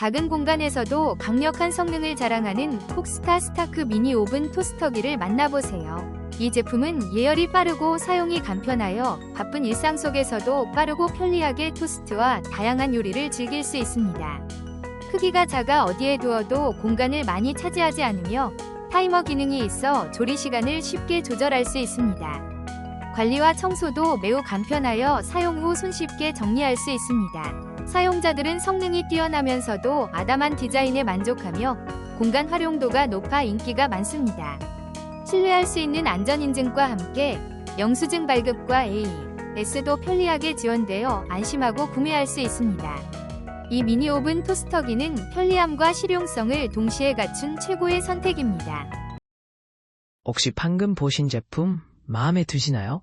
작은 공간에서도 강력한 성능을 자랑하는 콕스타 스타크 미니 오븐 토스터기를 만나보세요. 이 제품은 예열이 빠르고 사용이 간편하여 바쁜 일상 속에서도 빠르고 편리하게 토스트와 다양한 요리를 즐길 수 있습니다. 크기가 작아 어디에 두어도 공간을 많이 차지하지 않으며 타이머 기능이 있어 조리 시간을 쉽게 조절할 수 있습니다. 관리와 청소도 매우 간편하여 사용 후 손쉽게 정리할 수 있습니다. 사용자들은 성능이 뛰어나면서도 아담한 디자인에 만족하며 공간 활용도가 높아 인기가 많습니다. 신뢰할 수 있는 안전인증과 함께 영수증 발급과 AS도 편리하게 지원되어 안심하고 구매할 수 있습니다. 이 미니 오븐 토스터기는 편리함과 실용성을 동시에 갖춘 최고의 선택입니다. 혹시 방금 보신 제품 마음에 드시나요?